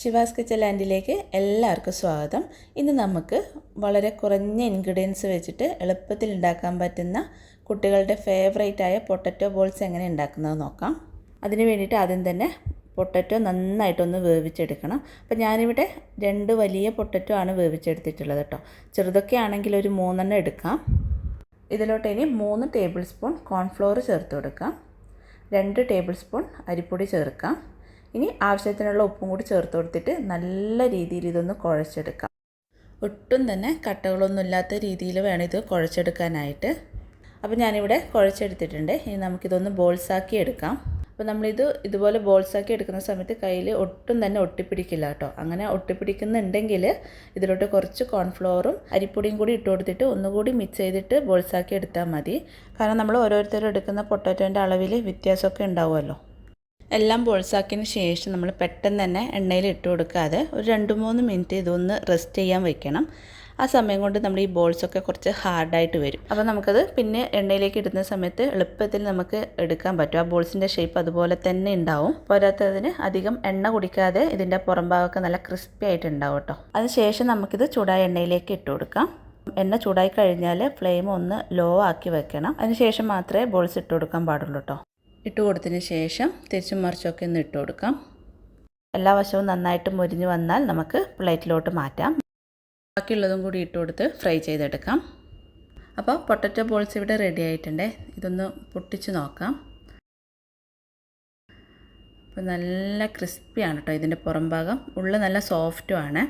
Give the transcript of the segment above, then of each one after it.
ശിവാസ് kitchen ലാൻഡിലേക്ക് എല്ലാവർക്കും സ്വാഗതം. ഇന്ന് നമുക്ക് വളരെ കുറഞ്ഞ ഇൻഗ്രീഡിയൻസ് വെച്ചിട്ട് എളുപ്പത്തിൽ ഉണ്ടാക്കാൻ പറ്റുന്ന കുട്ടികളുടെ ഫേവറേറ്റ് ആയ പൊട്ടറ്റോ ബോൾസ് എങ്ങനെ ഉണ്ടാക്കുന്നത് നോക്കാം. അതിന് വേണ്ടിയിട്ട് ആദ്യം തന്നെ പൊട്ടറ്റോ നന്നായിട്ടൊന്ന് വേവിച്ചെടുക്കണം. അപ്പോൾ ഞാനിവിടെ രണ്ട് വലിയ പൊട്ടറ്റോ ആണ് വേവിച്ചെടുത്തിട്ടുള്ളത് കേട്ടോ. ചെറുതൊക്കെ ആണെങ്കിൽ ഒരു മൂന്നെണ്ണം എടുക്കാം. ഇതിലോട്ട് ഇനി മൂന്ന് ടേബിൾ സ്പൂൺ കോൺഫ്ലോർ ചേർത്ത് കൊടുക്കാം. രണ്ട് ടേബിൾ സ്പൂൺ അരിപ്പൊടി ചേർക്കാം. ഇനി ആവശ്യത്തിനുള്ള ഉപ്പും കൂടി ചേർത്ത് കൊടുത്തിട്ട് നല്ല രീതിയിൽ ഇതൊന്ന് കുഴച്ചെടുക്കാം. ഒട്ടും തന്നെ കട്ടകളൊന്നും ഇല്ലാത്ത രീതിയിൽ വേണം ഇത് കുഴച്ചെടുക്കാനായിട്ട്. അപ്പോൾ ഞാനിവിടെ കുഴച്ചെടുത്തിട്ടുണ്ട്. ഇനി നമുക്കിതൊന്ന് ബോൾസാക്കി എടുക്കാം. അപ്പോൾ നമ്മളിത് ഇതുപോലെ ബോൾസാക്കി എടുക്കുന്ന സമയത്ത് കയ്യിൽ ഒട്ടും തന്നെ ഒട്ടിപ്പിടിക്കില്ല കേട്ടോ. അങ്ങനെ ഒട്ടിപ്പിടിക്കുന്നുണ്ടെങ്കിൽ ഇതിലോട്ട് കുറച്ച് കോൺഫ്ലോറും അരിപ്പൊടിയും കൂടി ഇട്ട് കൊടുത്തിട്ട് ഒന്നുകൂടി മിക്സ് ചെയ്തിട്ട് ബോൾസാക്കി എടുത്താൽ മതി. കാരണം നമ്മൾ ഓരോരുത്തരും എടുക്കുന്ന പൊട്ടാറ്റോന്റെ അളവിൽ വ്യത്യാസമൊക്കെ ഉണ്ടാവുമല്ലോ. എല്ലാം ബോൾസാക്കിയതിന് ശേഷം നമ്മൾ പെട്ടെന്ന് തന്നെ എണ്ണയിൽ ഇട്ട് കൊടുക്കാതെ ഒരു രണ്ട് മൂന്ന് മിനിറ്റ് ഇതൊന്ന് റെസ്റ്റ് ചെയ്യാൻ വെക്കണം. ആ സമയം കൊണ്ട് നമ്മൾ ഈ ബോൾസൊക്കെ കുറച്ച് ഹാർഡായിട്ട് വരും. അപ്പോൾ നമുക്കത് പിന്നെ എണ്ണയിലേക്ക് ഇടുന്ന സമയത്ത് എളുപ്പത്തിൽ നമുക്ക് എടുക്കാൻ പറ്റും. ആ ബോൾസിന്റെ ഷേപ്പ് അതുപോലെ തന്നെ ഉണ്ടാവും. പോരാത്തതിന് അധികം എണ്ണ കുടിക്കാതെ ഇതിന്റെ പുറം ഭാഗമൊക്കെ നല്ല ക്രിസ്പി ആയിട്ട് ഉണ്ടാവും കേട്ടോ. അതിനുശേഷം നമുക്കിത് ചൂടായ എണ്ണയിലേക്ക് ഇട്ട് കൊടുക്കാം. എണ്ണ ചൂടായി കഴിഞ്ഞാൽ ഫ്ലെയിം ഒന്ന് ലോ ആക്കി വെക്കണം. അതിനുശേഷം മാത്രമേ ബോൾസ് ഇട്ട് കൊടുക്കാൻ പാടുള്ളൂ കേട്ടോ. ഇട്ട് കൊടുത്തതിന് ശേഷം തിരിച്ചും മറിച്ചൊക്കെ ഒന്ന് ഇട്ട് കൊടുക്കാം. എല്ലാ വശവും നന്നായിട്ട് മുരിഞ്ഞ് വന്നാൽ നമുക്ക് പ്ലേറ്റിലോട്ട് മാറ്റാം. ബാക്കിയുള്ളതും കൂടി ഇട്ട് കൊടുത്ത് ഫ്രൈ ചെയ്തെടുക്കാം. അപ്പോൾ പൊട്ടറ്റോ ബോൾസ് ഇവിടെ റെഡി ആയിട്ടുണ്ട്. ഇതൊന്ന് പൊട്ടിച്ച് നോക്കാം. അപ്പോൾ നല്ല ക്രിസ്പിയാണ് കേട്ടോ ഇതിന്റെ പുറം ഭാഗം. ഉള്ള നല്ല സോഫ്റ്റും ആണ്.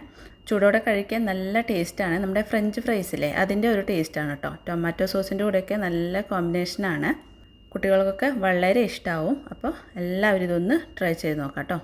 ചൂടോടെ കഴിക്കാൻ നല്ല ടേസ്റ്റാണ് നമ്മുടെ ഫ്രഞ്ച് ഫ്രൈസിലെ അതിന്റെ ഒരു ടേസ്റ്റാണ് കേട്ടോ. ടൊമാറ്റോ സോസിന്റെ കൂടെയൊക്കെ നല്ല കോമ്പിനേഷനാണ് കുട്ടികൾക്കൊക്കെ വളരെ ഇഷ്ടമാവും അപ്പോൾ എല്ലാവരും ഇതൊന്ന് ട്രൈ ചെയ്ത് നോക്കാം കേട്ടോ.